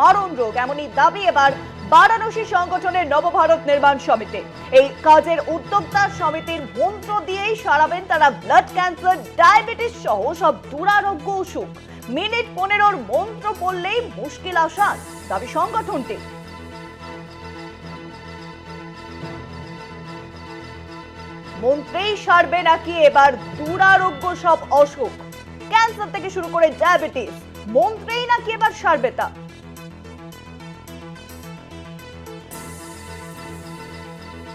মারণ রোগ, এমনই দাবি এবার বারাণসী সংগঠনের নবভারত নির্মাণ সমিতি। এই কাজের উদ্যোক্তা সমিতির মন্ত্র দিয়েই সারাবেন তারা ব্লাড ক্যান্সার ডায়াবেটিস সহ সব দুরারোগ্য অসুখ। মিনিট পনেরোর মন্ত্র পড়লেই মুশকিল আসান দাবি সংগঠনটি। মন্ত্রেই সারবে নাকি এবার দুরারোগ্য সব অসুখ? ক্যান্সার থেকে শুরু করে ডায়াবেটিস মন্ত্রেই নাকি এবার সারবে তা?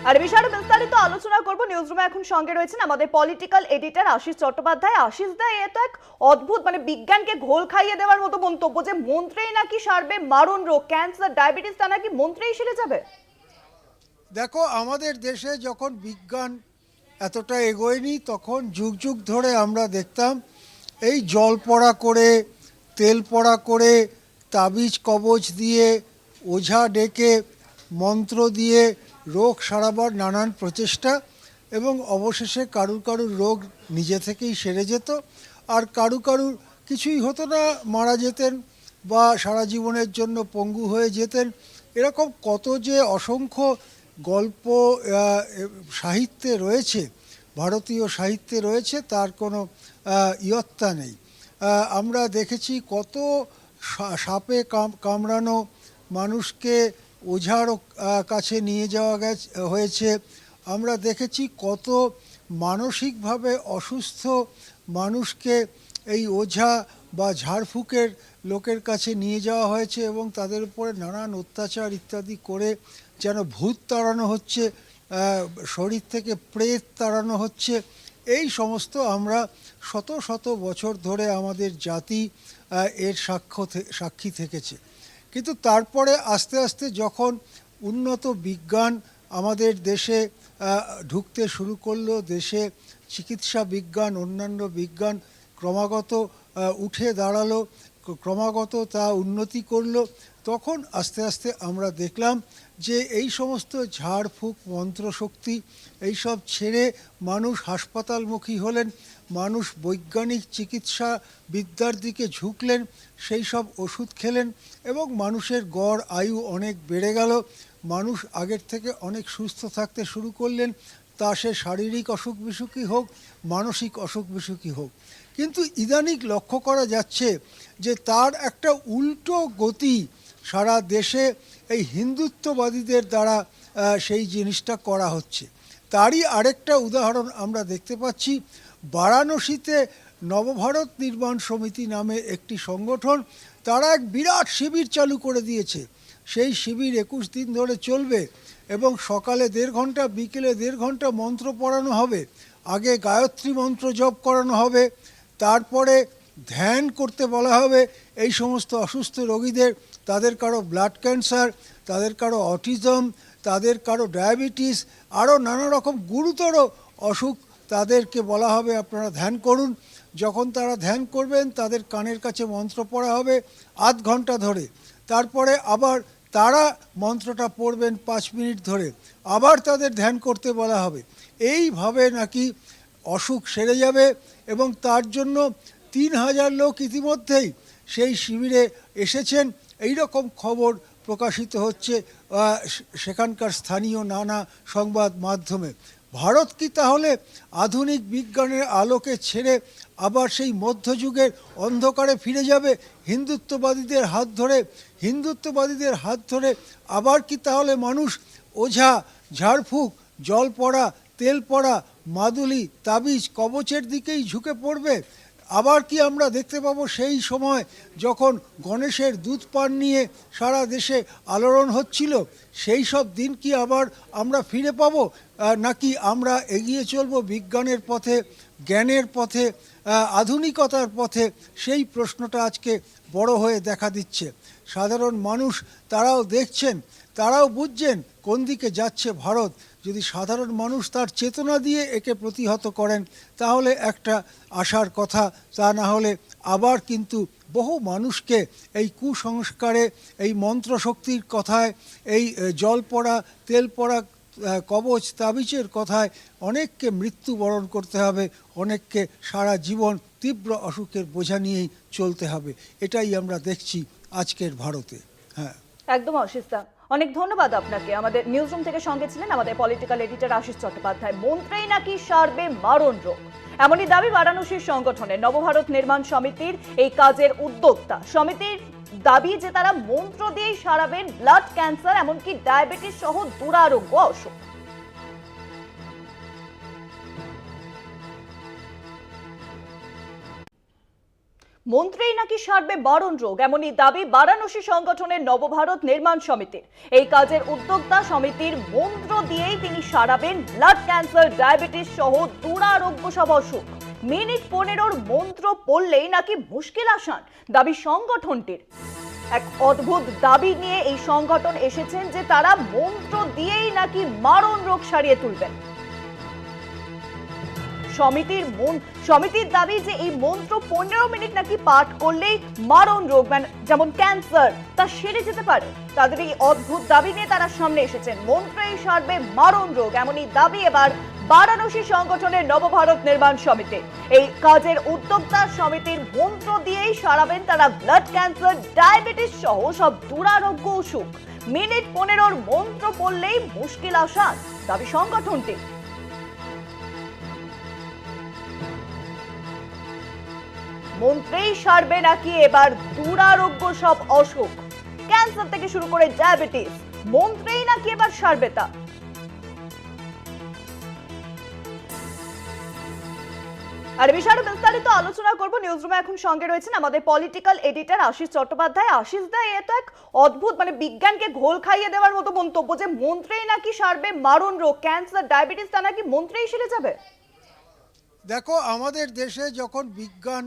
আর বিষয়ে বিস্তারিত আলোচনা করব। নিউজ রুমে এখন সঙ্গে রয়েছেন আমাদের পলিটিক্যাল এডিটর আশিস চট্টোপাধ্যায়। আশিস দা, এ এক অদ্ভুত মানে বিজ্ঞানকে ঘোল খাইয়ে দেওয়ার মতো মন্তব্য যে মন্ত্রেই নাকি সারবে মারণ রোগ ক্যান্সার ডায়াবেটিস তা নাকি মন্ত্রেই সেরে যাবে? দেখো, আমাদের দেশে যখন বিজ্ঞান এতটা এগোয়নি, তখন যুগ যুগ ধরে আমরা দেখতাম এই জল পড়া করে, তেল পড়া করে, তাবিজ কবচ দিয়ে, ওঝা ডেকে, মন্ত্র দিয়ে রোগ সারাবার নানান প্রচেষ্টা এবং অবশেষে কারুর কারুর রোগ নিজে থেকেই সেরে যেত। আর কারু কারুর কিছুই হতো না, মারা যেতেন বা সারা জীবনের জন্য পঙ্গু হয়ে যেতেন। এরকম কত যে অসংখ্য গল্প সাহিত্যে রয়েছে, ভারতীয় সাহিত্যে রয়েছে, তার কোনো ইয়ত্তা নেই। আমরা দেখেছি কত সাপে কামড়ানো মানুষকে ওঝার কাছে নিয়ে যাওয়া গেছে, হয়েছে। আমরা দেখেছি কত মানসিকভাবে অসুস্থ মানুষকে এই ওঝা বা ঝাড়ফুঁকের লোকের কাছে নিয়ে যাওয়া হয়েছে এবং তাদের উপরে নানান অত্যাচার ইত্যাদি করে যেন ভূত তাড়ানো হচ্ছে শরীর থেকে প্রেত তাড়ানো হচ্ছে। এই সমস্ত আমরা শত শত বছর ধরে আমাদের জাতি এর সাক্ষ্য সাক্ষী থেকেছে। কিন্তু তারপরে আস্তে আস্তে যখন উন্নত বিজ্ঞান আমাদের দেশে ঢুকতে শুরু করল, দেশে চিকিৎসা বিজ্ঞান, অন্যান্য বিজ্ঞান ক্রমাগত উঠে দাঁড়াল, ক্রমাগত তা উন্নতি করল, তখন আস্তে আস্তে আমরা দেখলাম যে এই সমস্ত ঝাড়ফুঁক, মন্ত্রশক্তি এইসব ছেড়ে মানুষ হাসপাতালমুখী হলেন। মানুষ বৈজ্ঞানিক চিকিৎসা বিদ্যার দিকে ঝুঁকলেন, সেই সব ওষুধ খেলেন এবং মানুষের গড় আয়ু অনেক বেড়ে গেল। মানুষ আগের থেকে অনেক সুস্থ থাকতে শুরু করলেন, তা সে শারীরিক অসুখ বিসুখই হোক, মানসিক অসুখ বিসুখই হোক। কিন্তু ইদানিং লক্ষ্য করা যাচ্ছে যে তার একটা উল্টো গতি সারা দেশে এই হিন্দুত্ববাদীদের দ্বারা সেই জিনিসটা করা হচ্ছে। তারই আরেকটা উদাহরণ আমরা দেখতে পাচ্ছি বারাণসীতে নবভারত নির্মাণ সমিতি নামে একটি সংগঠন, তারা এক বিরাট শিবির চালু করে দিয়েছে। সেই শিবির একুশ দিন ধরে চলবে এবং সকালে দেড় ঘণ্টা বিকেলে দেড় ঘণ্টা মন্ত্র পড়ানো হবে, আগে গায়ত্রী মন্ত্র জপ করানো হবে, তারপরে ধ্যান করতে বলা হবে। এই সমস্ত অসুস্থ রোগীদের, তাদের কারও ব্লাড ক্যান্সার, তাদের কারও অটিজম, তাদের কারও ডায়াবেটিস আরও নানা রকম গুরুতর অসুখ তাদেরকে বলা হবে, আপনারা ধ্যান করুন। যখন তারা ধ্যান করবেন, তাদের কানের কাছে মন্ত্র পড়া হবে আধ ঘণ্টা ধরে। তারপরে আবার তারা মন্ত্রটা পড়বেন পাঁচ মিনিট ধরে। আবার তাদের ধ্যান করতে বলা হবে। এইভাবে নাকি অসুখ সেরে যাবে এবং তার জন্য তিন হাজার লোক ইতিমধ্যেই সেই শিবিরে এসেছেন। এই রকম খবর প্রকাশিত হচ্ছে সেখানকার স্থানীয় নানা সংবাদ মাধ্যমে। ভারত কি তাহলে আধুনিক বিজ্ঞানের আলোকে ছেড়ে আবার সেই মধ্যযুগের অন্ধকারে ফিরে যাবে? হিন্দুত্ববাদীদের হাত ধরে, হিন্দুত্ববাদীদের হাত ধরে আবার কি তাহলে মানুষ ওঝা, ঝাড়ফুঁক জল পড়া তেল পড়া মাদুলি, তাবিজ, কবচের দিকেই ঝুঁকে পড়বে? আবার কি আমরা দেখতে পাবো সেই সময় যখন গণেশের দুধ পান নিয়ে সারা দেশে আলোড়ন হচ্ছিল? সেই সব দিন কি আবার আমরা ফিরে পাবো? নাকি আমরা এগিয়ে চলব বিজ্ঞানের পথে, জ্ঞানের পথে আধুনিকতার পথে? সেই প্রশ্নটা আজকে বড় হয়ে দেখা দিচ্ছে। সাধারণ মানুষ তারাও দেখছেন, তারাও বুঝছেন কোন দিকে যাচ্ছে ভারত। যদি সাধারণ মানুষ তার চেতনা দিয়ে একে প্রতিহত করেন, তাহলে একটা আশার কথা। তা না হলে আবার কিন্তু বহু মানুষকে এই কুসংস্কারে, এই মন্ত্রশক্তির কথায়, এই জল পড়া, তেল পড়া কবচ তাবিজের কথায় অনেককে মৃত্যুবরণ করতে হবে, অনেককে সারা জীবন তীব্র অসুখের বোঝা নিয়েই চলতে হবে। এটাই আমরা দেখছি আজকের ভারতে। হ্যাঁ। একদম অশিস্তা অনেক ধন্যবাদ আপনাকে। আমাদের নিউজ রুম থেকে সঙ্গে ছিলেন আমাদের পলিটিক্যাল এডিটর আশিস চট্টোপাধ্যায়। মন্ত্রেই নাকি সারবে মারণ রোগ। এমনই দাবি বারাণসীর সংগঠনের নবভারত নির্মাণ সমিতির এই কাজের উদ্যোক্তা। সমিতির দাবি যে তারা মন্ত্র দিয়েই সারাবেন ব্লাড ক্যান্সার এমনকি ডায়াবেটিস সহ দুরারোগ্য অসুখ। মন্ত্রেই নাকি সারবে বারণ রোগ? এমনই দাবি বারাণসী সংগঠনের নবভারত নির্মাণ সমিতির। এই কাজের উদ্যোক্তা সমিতির মন্ত্র দিয়েই তিনি সারাবেন ব্লাড ক্যান্সার, ডায়াবেটিস সহ দুরারোগ্য সব অসুখ মিনিট পনেরোর মন্ত্র পড়লেই নাকি মুশকিল আসান দাবি সংগঠনটির। এক অদ্ভুত দাবি নিয়ে এই সংগঠন এসেছেন যে তারা মন্ত্র দিয়েই নাকি মারণ রোগ সারিয়ে তুলবেন। সমিতির সমিতির দাবি যে এই মন্ত্র পনেরো মিনিট নাকি পাঠ করলেই মারণ রোগ মানে যেমন ক্যান্সার, তা সেরে যেতে পারে। তাদের এই অদ্ভুত দাবি নিয়ে তারা সামনে এসেছেন। মন্ত্রেই সারবে মারণ রোগ, এমনই দাবি এবার বারাণসী সংগঠনের নবভারত নির্মাণ সমিতি। এই কাজের উদ্যোক্তা সমিতির মন্ত্র দিয়েই সারাবেন তারা ব্লাড ক্যান্সার, ডায়াবেটিস সহ সব দুরারোগ্য অসুখ। মিনিট পনেরোর মন্ত্র পড়লেই মুশকিল আসান দাবি সংগঠনটি মন্ত্রেই সারবে নাকি এবার দুরারোগ্য সব অসুখ? ক্যান্সার থেকে শুরু করে ডায়াবেটিস, মন্ত্রেই নাকি এবার সারবে তা? আর এ বিষয়ে আরও বিস্তারিত আলোচনা করব। নিউজরুমে এখন সঙ্গে রয়েছেন আমাদের পলিটিক্যাল এডিটর আশিস চট্টোপাধ্যায়। আশিস দা, এ তো এক অদ্ভুত মানে বিজ্ঞানকে ঘোল খাইয়ে দেওয়ার মতো মন্তব্য যে মন্ত্রেই নাকি সারবে মারণ রোগ ক্যান্সার ডায়াবেটিস তা নাকি মন্ত্রেই সেরে যাবে? দেখো, আমাদের দেশে যখন বিজ্ঞান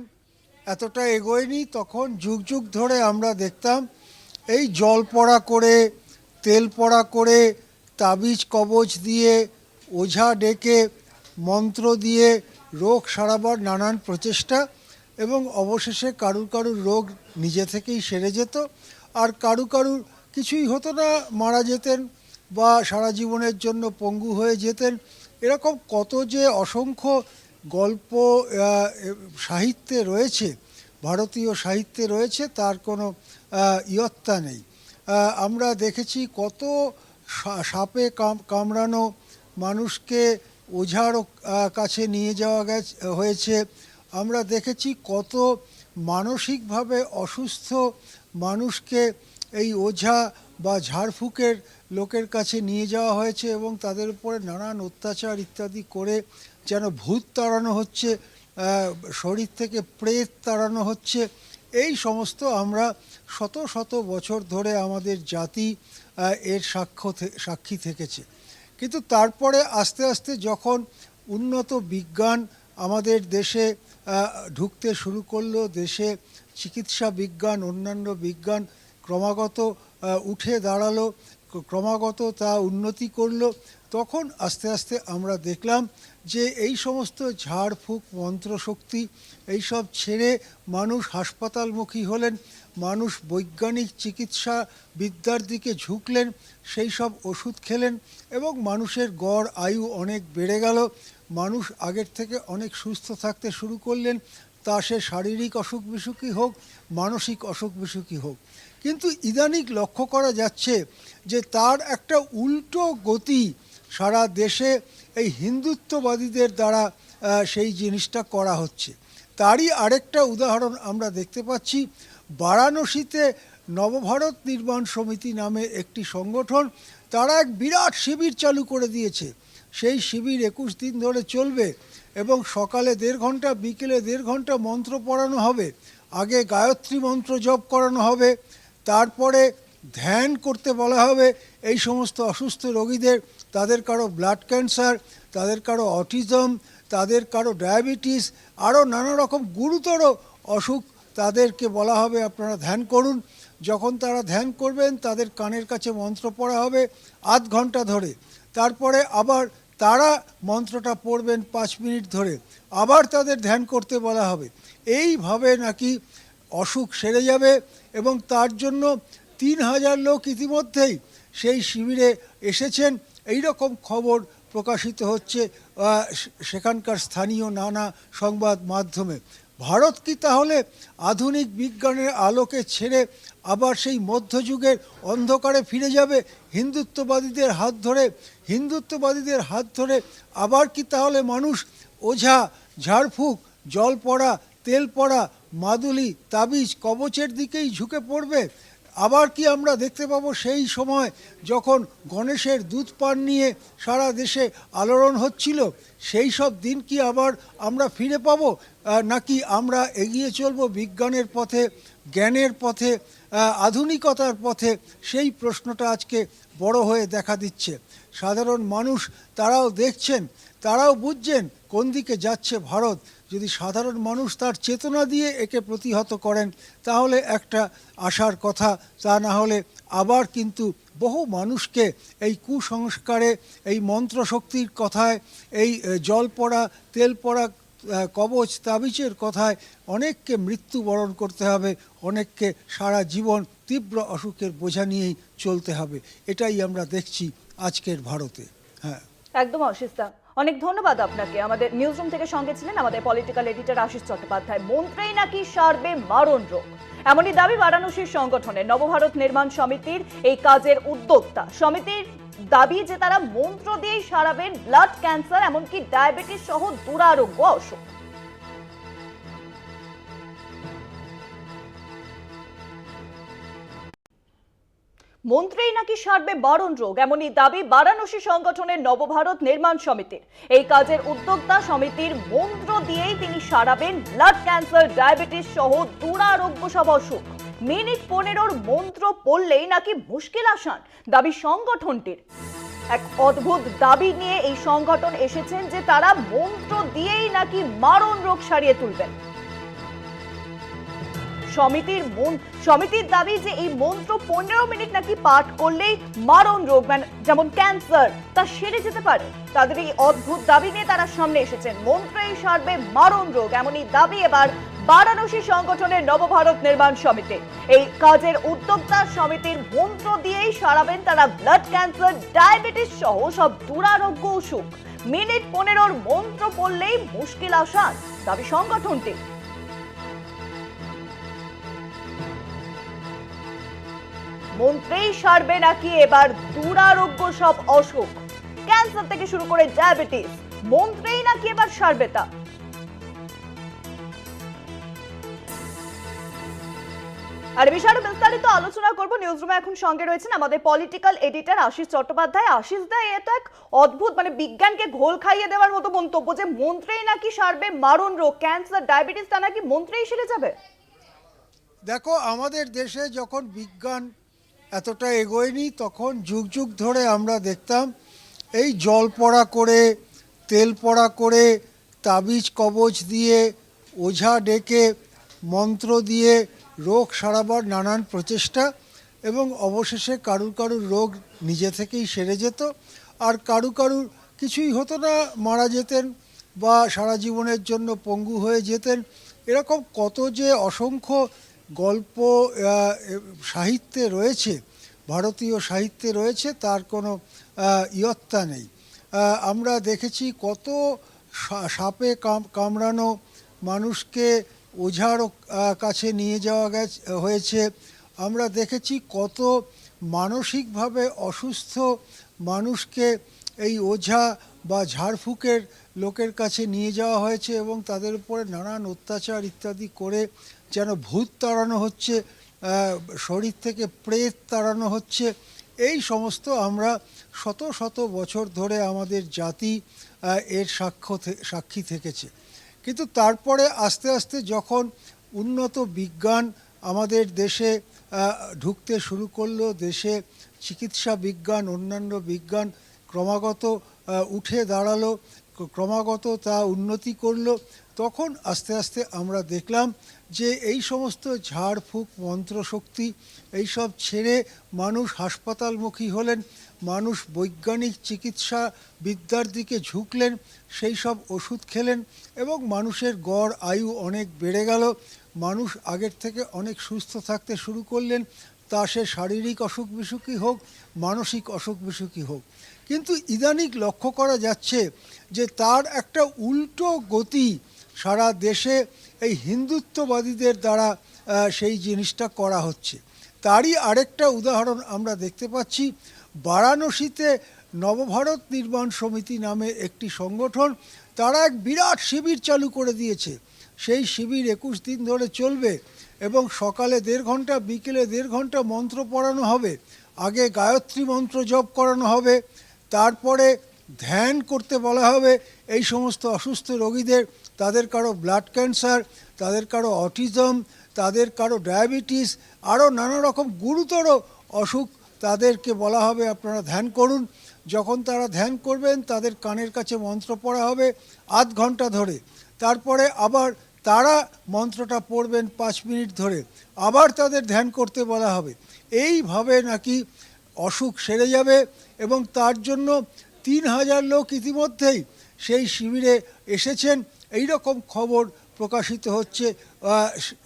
এতটা এগোয়নি, তখন যুগ যুগ ধরে আমরা দেখতাম এই জল পড়া করে, তেল পড়া করে, তাবিজ কবচ দিয়ে, ওঝা ডেকে, মন্ত্র দিয়ে রোগ সারাবার নানান প্রচেষ্টা এবং অবশেষে কারুর কারুর রোগ নিজে থেকেই সেরে যেত। আর কারু কারুর কিছুই হতো না, মারা যেতেন বা সারা জীবনের জন্য পঙ্গু হয়ে যেতেন। এরকম কত যে অসংখ্য গল্প সাহিত্যে রয়েছে, ভারতীয় সাহিত্যে রয়েছে, তার কোনো ইয়ত্তা নেই। আমরা দেখেছি কত সাপে কামড়ানো মানুষকে ওঝার কাছে নিয়ে যাওয়া গেছে, হয়েছে। আমরা দেখেছি কত মানসিকভাবে অসুস্থ মানুষকে এই ওঝা বা ঝাড়ফুঁকের লোকের কাছে নিয়ে যাওয়া হয়েছে এবং তাদের উপরে নানান অত্যাচার ইত্যাদি করে যেন ভূত তাড়ানো হচ্ছে শরীর থেকে প্রেত তাড়ানো হচ্ছে। এই সমস্ত আমরা শত শত বছর ধরে আমাদের জাতি এর সাক্ষ্য সাক্ষী থেকেছে। কিন্তু তারপরে আস্তে আস্তে যখন উন্নত বিজ্ঞান আমাদের দেশে ঢুকতে শুরু করল, দেশে চিকিৎসা বিজ্ঞান, অন্যান্য বিজ্ঞান ক্রমাগত উঠে দাঁড়াল ক্রমাগত তা উন্নতি করল, তখন আস্তে আস্তে আমরা দেখলাম যে এই সমস্ত ঝাড়ফুঁক মন্ত্রশক্তি এইসব ছেড়ে মানুষ হাসপাতালমুখী হলেন, মানুষ বৈজ্ঞানিক চিকিৎসা বিদ্যার দিকে ঝুঁকলেন, সেই সব ওষুধ খেলেন এবং মানুষের গড় আয়ু অনেক বেড়ে গেল, মানুষ আগের থেকে অনেক সুস্থ থাকতে শুরু করলেন, তা সে শারীরিক অসুখ বিসুখই হোক, মানসিক অসুখ বিসুখই হোক। কিন্তু ইদানিং লক্ষ্য করা যাচ্ছে যে তার একটা উল্টো গতি সারা দেশে এই হিন্দুত্ববাদীদের দ্বারা সেই জিনিসটা করা হচ্ছে। তারই আরেকটা উদাহরণ আমরা দেখতে পাচ্ছি। বারাণসীতে নবভারত নির্মাণ সমিতি নামে একটি সংগঠন, তারা এক বিরাট শিবির চালু করে দিয়েছে। সেই শিবির একুশ দিন ধরে চলবে এবং সকালে দেড় ঘণ্টা, বিকেলে দেড় ঘণ্টা মন্ত্র পড়ানো হবে। আগে গায়ত্রী মন্ত্র জপ করানো হবে। তারপরে ধ্যান করতে বলা হবে, এই সমস্ত অসুস্থ রোগীদের, তাদের কারও ব্লাড ক্যান্সার তাদের কারও অটিজম তাদের কারও ডায়াবেটিস আরও নানা রকম গুরুতর অসুখ তাদেরকে বলা হবে, আপনারা ধ্যান করুন। যখন তারা ধ্যান করবেন, তাদের কানের কাছে মন্ত্র পড়া হবে আধ ঘণ্টা ধরে। তারপরে আবার তারা মন্ত্রটা পড়বেন পাঁচ মিনিট ধরে। আবার তাদের ধ্যান করতে বলা হবে। এইভাবে নাকি অসুখ সেরে যাবে এবং তার জন্য তিন হাজার লোক ইতিমধ্যেই সেই শিবিরে এসেছেন। এই রকম খবর প্রকাশিত হচ্ছে সেখানকার স্থানীয় নানা সংবাদ মাধ্যমে। ভারত কি তাহলে আধুনিক বিজ্ঞানের আলোকে ছেড়ে আবার সেই মধ্যযুগের অন্ধকারে ফিরে যাবে? হিন্দুত্ববাদীদের হাত ধরে, হিন্দুত্ববাদীদের হাত ধরে আবার কি তাহলে মানুষ ওঝা, ঝাড়ফুঁক, জল পড়া, তেল পড়া মাদুলি, তাবিজ, কবচের দিকেই ঝুঁকে পড়বে। আবার কি আমরা দেখতে পাবো সেই সময় যখন গণেশের দুধ পান নিয়ে সারা দেশে আলোড়ন হচ্ছিল? সেই সব দিন কি আবার আমরা ফিরে পাবো? নাকি আমরা এগিয়ে চলবো বিজ্ঞানের পথে, জ্ঞানের পথে আধুনিকতার পথে? সেই প্রশ্নটা আজকে বড় হয়ে দেখা দিচ্ছে। সাধারণ মানুষ তারাও দেখছেন, তারাও বুঝছেন কোন দিকে যাচ্ছে ভারত। যদি সাধারণ মানুষ তার চেতনা দিয়ে একে প্রতিহত করেন, তাহলে একটা আশার কথা। তা না হলে আবার কিন্তু বহু মানুষকে এই কুসংস্কারে, এই মন্ত্রশক্তির কথায়, এই জল পড়া, তেল পড়া কবচ, তাবিজের কথায় অনেককে মৃত্যুবরণ করতে হবে, অনেককে সারা জীবন তীব্র অসুখের বোঝা নিয়েই চলতে হবে। এটাই আমরা দেখছি আজকের ভারতে। হ্যাঁ। একদম অশিস্তা অনেক ধন্যবাদ আপনাকে। আমাদের নিউজ রুম থেকে সঙ্গে ছিলেন আমাদের পলিটিক্যাল এডিটর আশিস চট্টোপাধ্যায়। মন্ত্রেই নাকি সারবে মারণ রোগ? এমনই দাবি বারাণসীর সংগঠনের নবভারত নির্মাণ সমিতির এই কাজের উদ্যোক্তা। সমিতির দাবি যে তারা মন্ত্র দিয়েই সারাবেন ব্লাড ক্যান্সার এমনকি ডায়াবেটিস সহ দুরারোগ্য অসুখ। মন্ত্রেই নাকি সারবে বারণ রোগ? এমনই দাবি বারাণসী সংগঠনের নবভারত নির্মাণ সমিতির। এই কাজের উদ্যোক্তা সমিতির মন্ত্র দিয়েই তিনি সারাবেন ব্লাড ক্যান্সার, ডায়াবেটিস সহ দুরারোগ্য সব অসুখ। মিনিট পনেরোর মন্ত্র পড়লেই নাকি মুশকিল আসান দাবি সংগঠনটির। এক অদ্ভুত দাবি নিয়ে এই সংগঠন এসেছেন যে তারা মন্ত্র দিয়েই নাকি মারণ রোগ সারিয়ে তুলবেন। সমিতির সমিতির দাবি যে এই মন্ত্র পনেরো মিনিট নাকি পাঠ করলেই মারণ রোগ মানে যেমন ক্যান্সার, তা সেরে যেতে পারে। তাদের এই অদ্ভুত দাবি নিয়ে তারা সামনে এসেছেন। মন্ত্রেই সারবে মারণ রোগ, এমনই দাবি এবার বারাণসী সংগঠনের নবভারত নির্মাণ সমিতি। এই কাজের উদ্যোক্তা সমিতির মন্ত্র দিয়েই সারাবেন তারা ব্লাড ক্যান্সার, ডায়াবেটিস সহ সব দুরারোগ্য অসুখ। মিনিট পনেরোর মন্ত্র পড়লেই মুশকিল আসান দাবি সংগঠনটি মন্ত্রেই সারবে নাকি এবার দুরারোগ্য সব অসুখ? ক্যান্সার থেকে শুরু করে ডায়াবেটিস মন্ত্রেই নাকি এবার সারবে তা? আর বিষয়ে বিস্তারিত আলোচনা করব। নিউজ রুমে এখন সঙ্গে রয়েছেন আমাদের পলিটিক্যাল এডিটর আশিস চট্টোপাধ্যায়। আশিস দা, এ তো এক অদ্ভুত মানে বিজ্ঞানকে ঘোল খাইয়ে দেওয়ার মতো মন্তব্য যে মন্ত্রেই নাকি সারবে মারণ রোগ ক্যান্সার ডায়াবেটিস তা নাকি মন্ত্রেই সেরে যাবে? দেখো, আমাদের দেশে যখন বিজ্ঞান এতটা এগোয়নি, তখন যুগ যুগ ধরে আমরা দেখতাম এই জল পড়া করে, তেল পড়া করে, তাবিজ কবচ দিয়ে, ওঝা ডেকে, মন্ত্র দিয়ে রোগ সারাবার নানান প্রচেষ্টা এবং অবশেষে কারুর কারুর রোগ নিজে থেকেই সেরে যেত। আর কারু কারুর কিছুই হতো না, মারা যেতেন বা সারা জীবনের জন্য পঙ্গু হয়ে যেতেন। এরকম কত যে অসংখ্য গল্প সাহিত্যে রয়েছে, ভারতীয় সাহিত্যে রয়েছে, তার কোনো ইয়ত্তা নেই। আমরা দেখেছি কত সাপে কামড়ানো মানুষকে ওঝার কাছে নিয়ে যাওয়া গেছে, হয়েছে। আমরা দেখেছি কত মানসিকভাবে অসুস্থ মানুষকে এই ওঝা বা ঝাড়ফুঁকের লোকের কাছে নিয়ে যাওয়া হয়েছে এবং তাদের উপরে নানান অত্যাচার ইত্যাদি করে যেন ভূত তাড়ানো হচ্ছে শরীর থেকে প্রেত তাড়ানো হচ্ছে। এই সমস্ত আমরা শত শত বছর ধরে আমাদের জাতি এর সাক্ষ্য সাক্ষী থেকেছে। কিন্তু তারপরে আস্তে আস্তে যখন উন্নত বিজ্ঞান আমাদের দেশে ঢুকতে শুরু করল, দেশে চিকিৎসা বিজ্ঞান, অন্যান্য বিজ্ঞান ক্রমাগত উঠে দাঁড়াল ক্রমাগত তা উন্নতি করল, তখন আস্তে আস্তে আমরা দেখলাম যে এই সমস্ত ঝাড়ফুঁক মন্ত্রশক্তি এইসব ছেড়ে মানুষ হাসপাতালমুখী হলেন, মানুষ বৈজ্ঞানিক চিকিৎসা বিদ্যার দিকে ঝুঁকলেন, সেই সব ওষুধ খেলেন এবং মানুষের গড় আয়ু অনেক বেড়ে গেল, মানুষ আগের থেকে অনেক সুস্থ থাকতে শুরু করলেন তা সে শারীরিক অসুখ বিসুখই হোক, মানসিক অসুখ বিসুখই হোক। কিন্তু ইদানিং লক্ষ্য করা যাচ্ছে যে তার একটা উল্টো গতি সারা দেশে এই হিন্দুত্ববাদীদের দ্বারা সেই জিনিসটা করা হচ্ছে। তারই আরেকটা উদাহরণ আমরা দেখতে পাচ্ছি। বারাণসীতে নবভারত নির্মাণ সমিতি নামে একটি সংগঠন, তারা এক বিরাট শিবির চালু করে দিয়েছে। সেই শিবির একুশ দিন ধরে চলবে। এবং সকালে দেড় ঘণ্টা, বিকেলে দেড় ঘণ্টা মন্ত্র পড়ানো হবে, আগে গায়ত্রী মন্ত্র জপ করানো হবে, তারপরে ধ্যান করতে বলা হবে। এই সমস্ত অসুস্থ রোগীদের, তাদের কারও ব্লাড ক্যান্সার, তাদের কারও অটিজম, তাদের কারও ডায়াবেটিস আরও নানা রকম গুরুতর অসুখ তাদেরকে বলা হবে। আপনারা ধ্যান করুন। যখন তারা ধ্যান করবেন, তাদের কানের কাছে মন্ত্র পড়া হবে আধ ঘণ্টা ধরে। তারপরে আবার তারা মন্ত্রটা পড়বেন পাঁচ মিনিট ধরে। আবার তাদের ধ্যান করতে বলা হবে। এইভাবে নাকি অসুখ সেরে যাবে এবং তার জন্য তিন হাজার লোক ইতিমধ্যেই সেই শিবিরে এসেছেন। এই রকম খবর প্রকাশিত হচ্ছে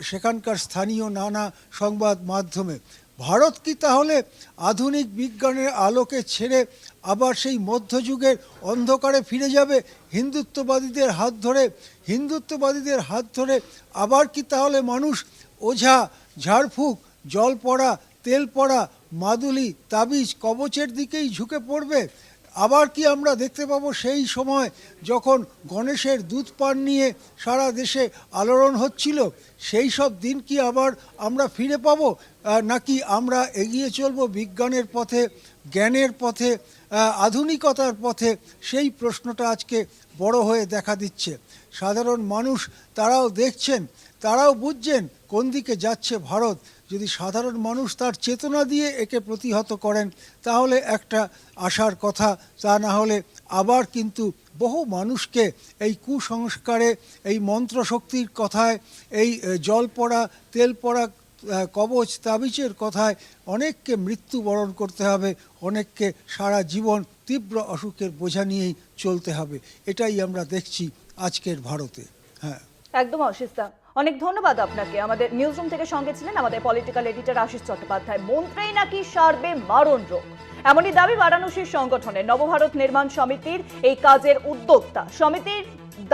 সেখানকার স্থানীয় নানা সংবাদ মাধ্যমে। ভারত কি তাহলে আধুনিক বিজ্ঞানের আলোকে ছেড়ে আবার সেই মধ্যযুগের অন্ধকারে ফিরে যাবে হিন্দুত্ববাদীদের হাত ধরে, হিন্দুত্ববাদীদের হাত ধরে আবার কি তাহলে মানুষ ওঝা, ঝাড়ফুঁক জল পড়া তেল পড়া মাদুলি, তাবিজ, কবচের দিকেই ঝুঁকে পড়বে? আবার কি আমরা দেখতে পাবো সেই সময় যখন গণেশের দুধ পান নিয়ে সারা দেশে আলোড়ন হচ্ছিল? সেই সব দিন কি আবার আমরা ফিরে পাবো? নাকি আমরা এগিয়ে চলব বিজ্ঞানের পথে, জ্ঞানের পথে আধুনিকতার পথে? সেই প্রশ্নটা আজকে বড় হয়ে দেখা দিচ্ছে। সাধারণ মানুষ তারাও দেখছেন, তারাও বুঝছেন কোন দিকে যাচ্ছে ভারত। যদি সাধারণ মানুষ তার চেতনা দিয়ে একে প্রতিহত করেন, তাহলে একটা আশার কথা। তা না হলে আবার কিন্তু বহু মানুষকে এই কুসংস্কারে, এই মন্ত্রশক্তির কথায়, এই জল পড়া, তেল পড়া কবচ, তাবিজের কথায় অনেককে মৃত্যুবরণ করতে হবে, অনেককে সারা জীবন তীব্র অসুখের বোঝা নিয়েই চলতে হবে। এটাই আমরা দেখছি আজকের ভারতে। হ্যাঁ। একদম অশিস্তা অনেক ধন্যবাদ আপনাকে। আমাদের নিউজ রুম থেকে সঙ্গে ছিলেন আমাদের পলিটিক্যাল এডিটর আশিস চট্টোপাধ্যায়। মন্ত্রেই নাকি সারবে মারণ রোগ? এমনই দাবি বারাণসীর সংগঠনে নবভারত নির্মাণ সমিতির এই কাজের উদ্যোক্তা। সমিতির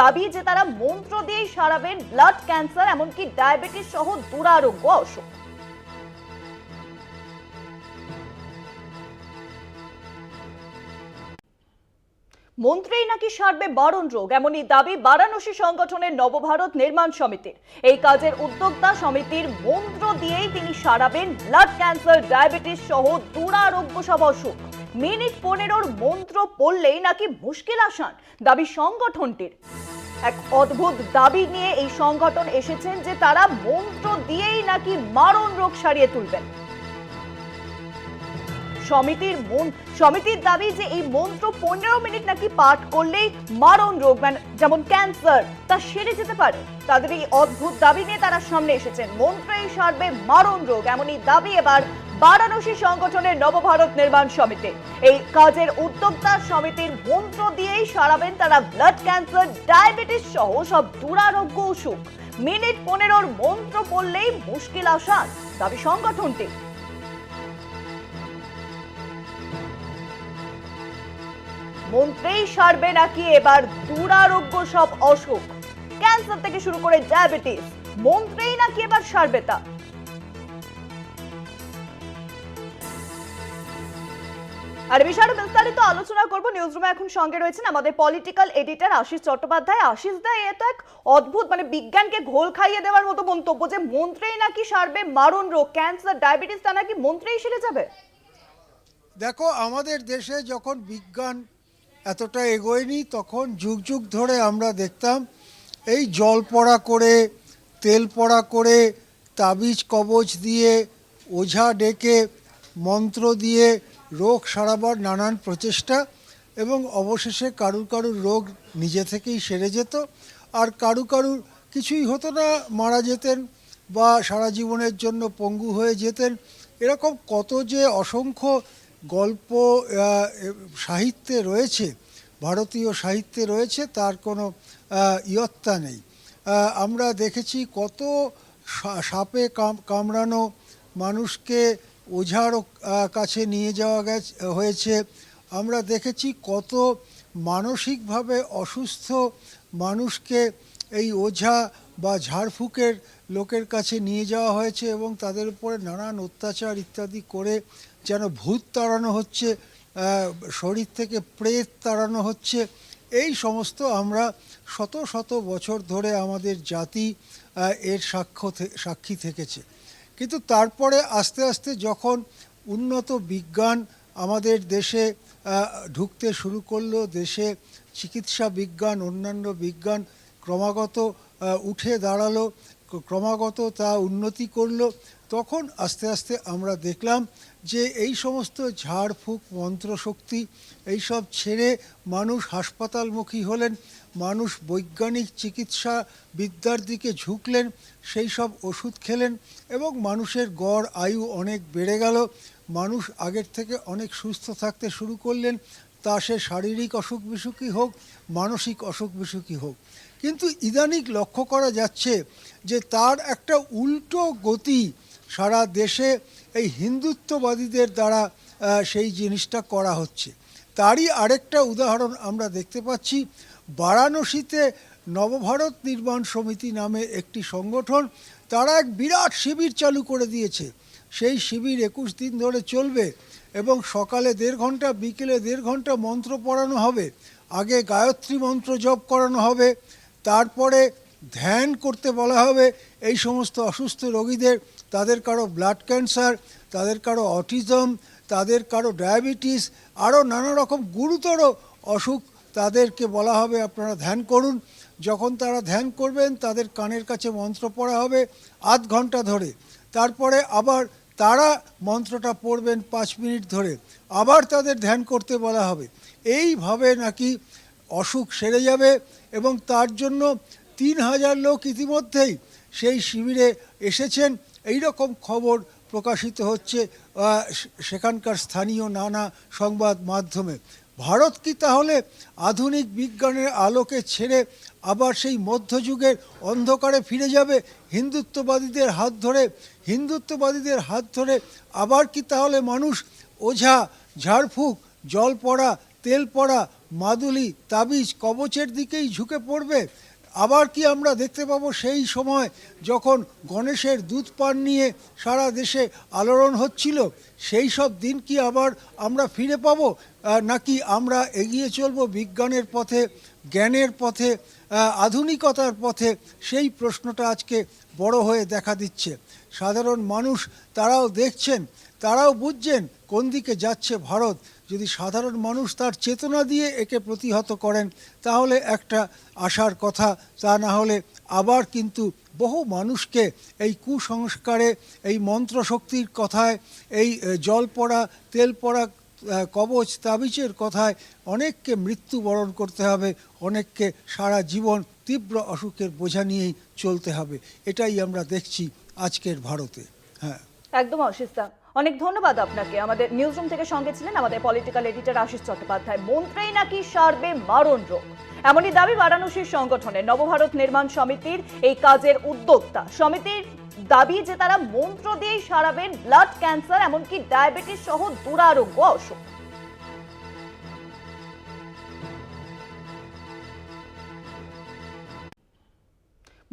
দাবি যে তারা মন্ত্র দিয়েই সারাবেন ব্লাড ক্যান্সার এমনকি ডায়াবেটিস সহ দুরারোগ্য অসুখ। মন্ত্রেই নাকি সারবে বারণ রোগ? এমনই দাবি বারাণসী সংগঠনের নবভারত নির্মাণ সমিতির। এই কাজের উদ্যোক্তা সমিতির মন্ত্র দিয়েই তিনি সারাবেন ব্লাড ক্যান্সার, ডায়াবেটিস সহ দুরারোগ্য সব অসুখ মিনিট পনেরোর মন্ত্র পড়লেই নাকি মুশকিল আসান দাবি সংগঠনটির। এক অদ্ভুত দাবি নিয়ে এই সংগঠন এসেছেন যে তারা মন্ত্র দিয়েই নাকি মারণ রোগ সারিয়ে তুলবেন। সমিতির মন সমিতির দাবি যে এই মন্ত্র পনেরো মিনিট নাকি পাঠ করলেই মারণ রোগ মানে যেমন ক্যান্সার, তা সেরে যেতে পারে। তাদের এই অদ্ভুত দাবি নিয়ে তারা সামনে এসেছেন। মন্ত্রেই সারবে মারণ রোগ, এমনই দাবি এবার বারাণসী সংগঠনের নবভারত নির্মাণ সমিতি। এই কাজের উদ্যোক্তা সমিতির মন্ত্র দিয়েই সারাবেন তারা ব্লাড ক্যান্সার, ডায়াবেটিস সহ সব দুরারোগ্য অসুখ। মিনিট পনেরোর মন্ত্র পড়লেই মুশকিল আসান দাবি সংগঠনটি মন্ত্রেই সারবে নাকি এবার দুরারোগ্য সব অসুখ? ক্যান্সার থেকে শুরু করে ডায়াবেটিস, মন্ত্রেই নাকি এবার সারবে তা? আর এ বিষয়ে আরও বিস্তারিত আলোচনা করব। নিউজরুমে এখন সঙ্গে রয়েছেন আমাদের পলিটিক্যাল এডিটর আশিস চট্টোপাধ্যায়। আশিস দা, এ তো এক অদ্ভুত মানে বিজ্ঞানকে ঘোল খাইয়ে দেওয়ার মতো মন্তব্য যে মন্ত্রেই নাকি সারবে মারণ রোগ ক্যান্সার ডায়াবেটিস তা নাকি মন্ত্রেই সেরে যাবে? দেখো, আমাদের দেশে যখন বিজ্ঞান এতটা এগোয়নি, তখন যুগ যুগ ধরে আমরা দেখতাম এই জল পড়া করে, তেল পড়া করে, তাবিজ কবচ দিয়ে, ওঝা ডেকে, মন্ত্র দিয়ে রোগ সারাবার নানান প্রচেষ্টা এবং অবশেষে কারুর কারুর রোগ নিজে থেকেই সেরে যেত। আর কারু কারুর কিছুই হতো না, মারা যেতেন বা সারা জীবনের জন্য পঙ্গু হয়ে যেতেন। এরকম কত যে অসংখ্য গল্প সাহিত্যে রয়েছে, ভারতীয় সাহিত্যে রয়েছে, তার কোনো ইয়ত্তা নেই। আমরা দেখেছি কত সাপে কামড়ানো মানুষকে ওঝার কাছে নিয়ে যাওয়া গেছে, হয়েছে। আমরা দেখেছি কত মানসিকভাবে অসুস্থ মানুষকে এই ওঝা বা ঝাড়ফুঁকের লোকের কাছে নিয়ে যাওয়া হয়েছে এবং তাদের উপরে নানান অত্যাচার ইত্যাদি করে যেন ভূত তাড়ানো হচ্ছে শরীর থেকে প্রেত তাড়ানো হচ্ছে। এই সমস্ত আমরা শত শত বছর ধরে আমাদের জাতি এর সাক্ষ্য সাক্ষী থেকেছে। কিন্তু তারপরে আস্তে আস্তে যখন উন্নত বিজ্ঞান আমাদের দেশে ঢুকতে শুরু করল, দেশে চিকিৎসা বিজ্ঞান, অন্যান্য বিজ্ঞান ক্রমাগত উঠে দাঁড়াল ক্রমাগত তা উন্নতি করল, তখন আস্তে আস্তে আমরা দেখলাম যে এই সমস্ত ঝাড়ফুঁক মন্ত্রশক্তি এইসব ছেড়ে মানুষ হাসপাতালমুখী হলেন, মানুষ বৈজ্ঞানিক চিকিৎসা বিদ্যার দিকে ঝুঁকলেন, সেই সব ওষুধ খেলেন এবং মানুষের গড় আয়ু অনেক বেড়ে গেল, মানুষ আগের থেকে অনেক সুস্থ থাকতে শুরু করলেন, তা সে শারীরিক অসুখ বিসুখই হোক, মানসিক অসুখ বিসুখই হোক। কিন্তু ইদানিং লক্ষ্য করা যাচ্ছে যে তার একটা উল্টো গতি সারা দেশে এই হিন্দুত্ববাদীদের দ্বারা সেই জিনিসটা করা হচ্ছে। তারই আরেকটা উদাহরণ আমরা দেখতে পাচ্ছি। বারাণসীতে নবভারত নির্মাণ সমিতি নামে একটি সংগঠন, তারা এক বিরাট শিবির চালু করে দিয়েছে। সেই শিবির একুশ দিন ধরে চলবে এবং সকালে দেড় ঘণ্টা, বিকেলে দেড় ঘণ্টা মন্ত্র পড়ানো হবে। আগে গায়ত্রী মন্ত্র জপ করানো হবে। তারপরে ধ্যান করতে বলা হবে, এই সমস্ত অসুস্থ রোগীদের, তাদের কারও ব্লাড ক্যান্সার তাদের কারও অটিজম তাদের কারও ডায়াবেটিস আরও নানা রকম গুরুতর অসুখ তাদেরকে বলা হবে, আপনারা ধ্যান করুন। যখন তারা ধ্যান করবেন, তাদের কানের কাছে মন্ত্র পড়া হবে আধ ঘণ্টা ধরে। তারপরে আবার তারা মন্ত্রটা পড়বেন পাঁচ মিনিট ধরে। আবার তাদের ধ্যান করতে বলা হবে। এইভাবে নাকি অসুখ সেরে যাবে এবং তার জন্য তিন হাজার লোক ইতিমধ্যেই সেই শিবিরে এসেছেন। এই রকম খবর প্রকাশিত হচ্ছে সেখানকার স্থানীয় নানা সংবাদ মাধ্যমে। ভারত কি তাহলে আধুনিক বিজ্ঞানের আলোকে ছেড়ে আবার সেই মধ্যযুগের অন্ধকারে ফিরে যাবে? হিন্দুত্ববাদীদের হাত ধরে, হিন্দুত্ববাদীদের হাত ধরে আবার কি তাহলে মানুষ ওঝা, ঝাড়ফুঁক, জল পড়া, তেল পড়া মাদুলি, তাবিজ, কবচের দিকেই ঝুঁকে পড়বে। আবার কি আমরা দেখতে পাবো সেই সময় যখন গণেশের দুধ পান নিয়ে সারা দেশে আলোড়ন হচ্ছিল? সেই সব দিন কি আবার আমরা ফিরে পাবো? নাকি আমরা এগিয়ে চলব বিজ্ঞানের পথে, জ্ঞানের পথে আধুনিকতার পথে? সেই প্রশ্নটা আজকে বড় হয়ে দেখা দিচ্ছে। সাধারণ মানুষ তারাও দেখছেন, তারাও বুঝছেন কোন দিকে যাচ্ছে ভারত। যদি সাধারণ মানুষ তার চেতনা দিয়ে একে প্রতিহত করেন, তাহলে একটা আশার কথা। তা না হলে আবার কিন্তু বহু মানুষকে এই কুসংস্কারে, এই মন্ত্রশক্তির কথায়, এই জল পড়া, তেল পড়া কবচ, তাবিজের কথায় অনেককে মৃত্যুবরণ করতে হবে, অনেককে সারা জীবন তীব্র অসুখের বোঝা নিয়েই চলতে হবে। এটাই আমরা দেখছি আজকের ভারতে। হ্যাঁ। একদম অশিস্তা অনেক ধন্যবাদ আপনাকে। আমাদের নিউজ রুম থেকে সঙ্গে ছিলেন আমাদের পলিটিক্যাল এডিটর আশিস চট্টোপাধ্যায়। মন্ত্রেই নাকি সারবে মারণ রোগ? এমনই দাবি বারাণসীর সংগঠনে। নবভারত নির্মাণ সমিতির এই কাজের উদ্যোক্তা। সমিতির দাবি যে তারা মন্ত্র দিয়েই সারাবেন ব্লাড ক্যান্সার এমনকি ডায়াবেটিস সহ দুরারোগ্য অসুখ।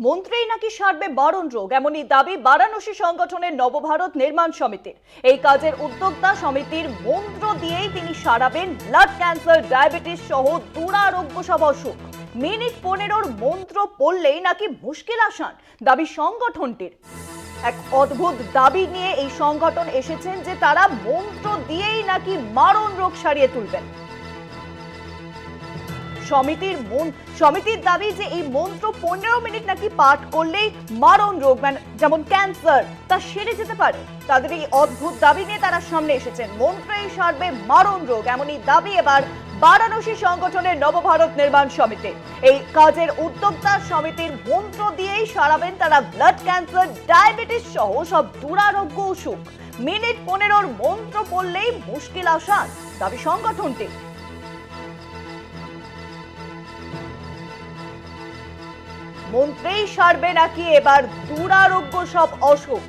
মন্ত্রেই নাকি সারবে বারণ রোগ? এমনই দাবি বারাণসী সংগঠনের নবভারত নির্মাণ সমিতির। এই কাজের উদ্যোক্তা সমিতির মন্ত্র দিয়েই তিনি সারাবেন ব্লাড ক্যান্সার, ডায়াবেটিস সহ দুরারোগ্য সব অসুখ। মিনিট পনেরোর মন্ত্র পড়লেই নাকি মুশকিল আসান দাবি সংগঠনটির। এক অদ্ভুত দাবি নিয়ে এই সংগঠন এসেছেন যে তারা মন্ত্র দিয়েই নাকি মারণ রোগ সারিয়ে তুলবেন। সমিতির সমিতির দাবি যে এই মন্ত্র পনেরো মিনিট নাকি পাঠ করলেই মারণ রোগ মানে যেমন ক্যান্সার, তা সেরে যেতে পারে। তাদের এই অদ্ভুত দাবি নিয়ে তারা সামনে এসেছেন। মন্ত্রেই সারবে মারণ রোগ, এমনই দাবি এবার বারাণসী সংগঠনের নবভারত নির্মাণ সমিতি। এই কাজের উদ্যোক্তা সমিতির মন্ত্র দিয়েই সারাবেন তারা ব্লাড ক্যান্সার, ডায়াবেটিস সহ সব দুরারোগ্য অসুখ। মিনিট পনেরোর মন্ত্র পড়লেই মুশকিল আসান দাবি সংগঠনটি মন্ত্রেই সারবে নাকি এবার দুরারোগ্য সব অসুখ?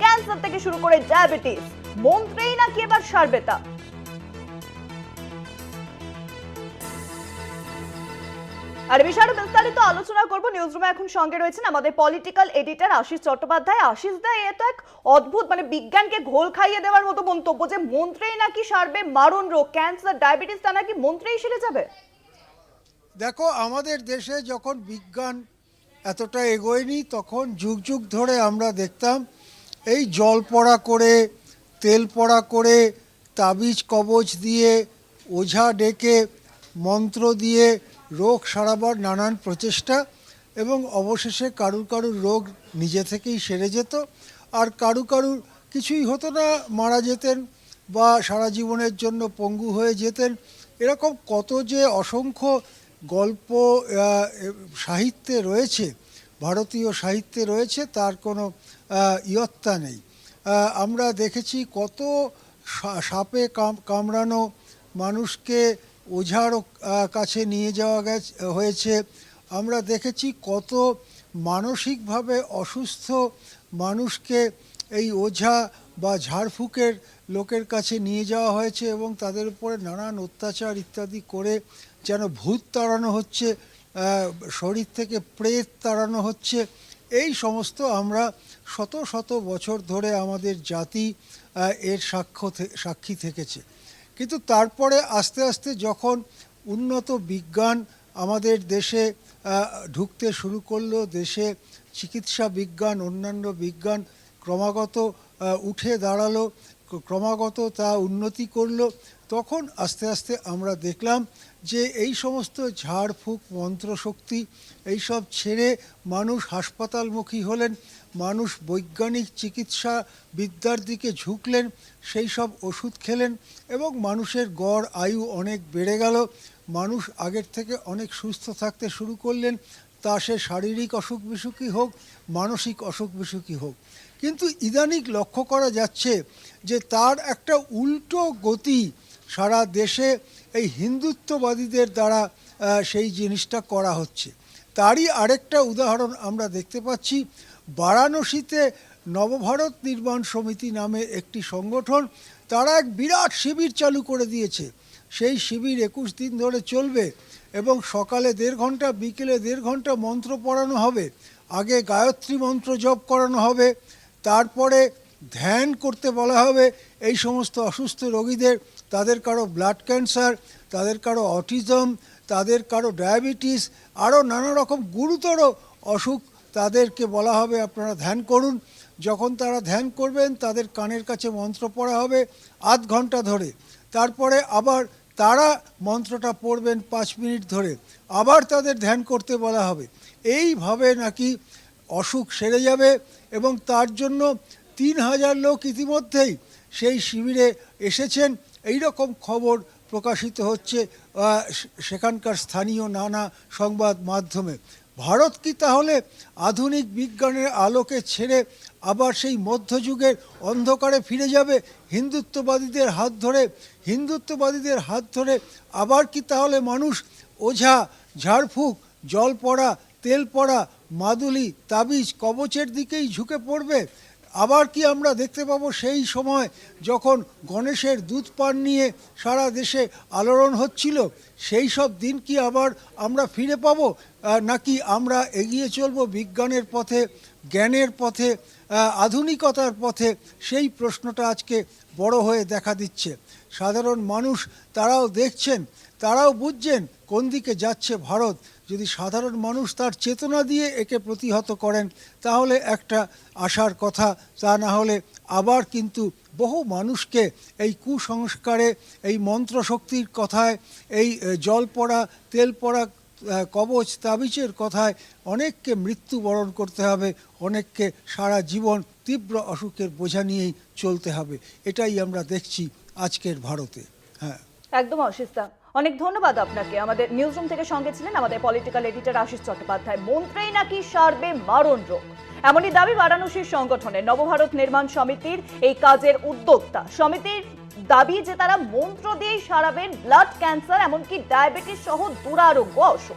ক্যান্সার থেকে শুরু করে ডায়াবেটিস, মন্ত্রেই নাকি এবার সারবে তা? আর বিষয়ে বিস্তারিত আলোচনা করব। নিউজ রুমে এখন সঙ্গে রয়েছেন আমাদের পলিটিক্যাল এডিটর আশিস চট্টোপাধ্যায়। আশিস দা, এ তো এক অদ্ভুত মানে বিজ্ঞানকে ঘোল খাইয়ে দেওয়ার মতো মন্তব্য যে মন্ত্রেই নাকি সারবে মারণ রোগ ক্যান্সার ডায়াবেটিস তা নাকি মন্ত্রেই সেরে যাবে? দেখো, আমাদের দেশে যখন বিজ্ঞান এতটা এগোয়নি তখন যুগ যুগ ধরে আমরা দেখতাম এই জল পড়া করে, তেল পড়া করে, তাবিজ কবচ দিয়ে, ওঝা ডেকে, মন্ত্র দিয়ে রোগ সারাবার নানান প্রচেষ্টা এবং অবশেষে কারুর কারুর রোগ নিজে থেকেই সেরে যেত। আর কারু কারুর কিছুই হতো না, মারা যেতেন বা সারা জীবনের জন্য পঙ্গু হয়ে যেতেন। এরকম কত যে অসংখ্য গল্প সাহিত্যে রয়েছে, ভারতীয় সাহিত্যে রয়েছে, তার কোনো ইয়ত্তা নেই। আমরা দেখেছি কত সাপে কামড়ানো মানুষকে ওঝার কাছে নিয়ে যাওয়া গেছে, হয়েছে। আমরা দেখেছি কত মানসিকভাবে অসুস্থ মানুষকে এই ওঝা বা ঝাড়ফুঁকের লোকের কাছে নিয়ে যাওয়া হয়েছে এবং তাদের উপরে নানান অত্যাচার ইত্যাদি করে যেন ভূত তাড়ানো হচ্ছে শরীর থেকে প্রেত তাড়ানো হচ্ছে। এই সমস্ত আমরা শত শত বছর ধরে আমাদের জাতি এর সাক্ষ্য সাক্ষী থেকেছে। কিন্তু তারপরে আস্তে আস্তে যখন উন্নত বিজ্ঞান আমাদের দেশে ঢুকতে শুরু করল, দেশে চিকিৎসা বিজ্ঞান, অন্যান্য বিজ্ঞান ক্রমাগত উঠে দাঁড়াল, ক্রমাগত তা উন্নতি করল, তখন আস্তে আস্তে আমরা দেখলাম যে এই সমস্ত ঝাড়ফুঁক মন্ত্রশক্তি এইসব ছেড়ে মানুষ হাসপাতালমুখী হলেন, মানুষ বৈজ্ঞানিক চিকিৎসা বিদ্যার দিকে ঝুঁকলেন, সেই সব ওষুধ খেলেন এবং মানুষের গড় আয়ু অনেক বেড়ে গেল। মানুষ আগের থেকে অনেক সুস্থ থাকতে শুরু করলেন, তা সে শারীরিক অসুখ বিসুখই হোক, মানসিক অসুখ বিসুখই হোক। কিন্তু ইদানিং লক্ষ্য করা যাচ্ছে যে তার একটা উল্টো গতি সারা দেশে এই হিন্দুত্ববাদীদের দ্বারা সেই জিনিসটা করা হচ্ছে। তারই আরেকটা উদাহরণ আমরা দেখতে পাচ্ছি। বারাণসীতে নবভারত নির্মাণ সমিতি নামে একটি সংগঠন, তারা এক বিরাট শিবির চালু করে দিয়েছে। সেই শিবির একুশ দিন ধরে চলবে এবং সকালে দেড় ঘণ্টা বিকেলে দেড় ঘণ্টা মন্ত্র পড়ানো হবে। আগে গায়ত্রী মন্ত্র জপ করানো হবে। তারপরে ধ্যান করতে বলা হবে। এই সমস্ত অসুস্থ রোগীদের তাদের কারও ব্লাড ক্যান্সার তাদের কারও অটিজম তাদের কারও ডায়াবেটিস আরও নানা রকম গুরুতর অসুখ তাদেরকে বলা হবে। আপনারা ধ্যান করুন। যখন তারা ধ্যান করবেন, তাদের কানের কাছে মন্ত্র পড়া হবে আধ ঘণ্টা ধরে। তারপরে আবার তারা মন্ত্রটা পড়বেন পাঁচ মিনিট ধরে। আবার তাদের ধ্যান করতে বলা হবে। এইভাবে নাকি অসুখ সেরে যাবে এবং তার জন্য তিন হাজার লোক ইতিমধ্যেই সেই শিবিরে এসেছেন। এই রকম খবর প্রকাশিত হচ্ছে সেখানকার স্থানীয় নানা সংবাদ মাধ্যমে। ভারত কি তাহলে আধুনিক বিজ্ঞানের আলোকে ছেড়ে আবার সেই মধ্যযুগের অন্ধকারে ফিরে যাবে? হিন্দুত্ববাদীদের হাত ধরে, হিন্দুত্ববাদীদের হাত ধরে আবার কি তাহলে মানুষ ওঝা, ঝাড়ফুঁক জল পড়া তেল পড়া মাদুলি, তাবিজ, কবচের দিকেই ঝুঁকে পড়বে? আবার কি আমরা দেখতে পাবো সেই সময় যখন গণেশের দুধ পান নিয়ে সারা দেশে আলোড়ন হচ্ছিল? সেই সব দিন কি আবার আমরা ফিরে পাবো? নাকি আমরা এগিয়ে চলব বিজ্ঞানের পথে, জ্ঞানের পথে আধুনিকতার পথে? সেই প্রশ্নটা আজকে বড় হয়ে দেখা দিচ্ছে। সাধারণ মানুষ তারাও দেখছেন, তারাও বুঝছেন কোন দিকে যাচ্ছে ভারত। যদি সাধারণ মানুষ তার চেতনা দিয়ে একে প্রতিহত করেন, তাহলে একটা আশার কথা। তা না হলে আবার কিন্তু বহু মানুষকে এই কুসংস্কারে, এই মন্ত্রশক্তির কথায়, এই জল পড়া, তেল পড়া কবচ, তাবিজের কথায় অনেককে মৃত্যুবরণ করতে হবে, অনেককে সারা জীবন তীব্র অসুখের বোঝা নিয়েই চলতে হবে। এটাই আমরা দেখছি আজকের ভারতে। হ্যাঁ। একদম অশিস্তা অনেক ধন্যবাদ আপনাকে। আমাদের নিউজ রুম থেকে সঙ্গে ছিলেন আমাদের পলিটিক্যাল এডিটর আশিস চট্টোপাধ্যায়। মন্ত্রেই নাকি সারবে মারণ রোগ? এমনই দাবি বারাণসীর সংগঠনে নবভারত নির্মাণ সমিতির এই কাজের উদ্যোক্তা। সমিতির দাবি যে তারা মন্ত্র দিয়ে সারাবেন ব্লাড ক্যান্সার এমনকি ডায়াবেটিস সহ দুরারোগ্য অসুখ।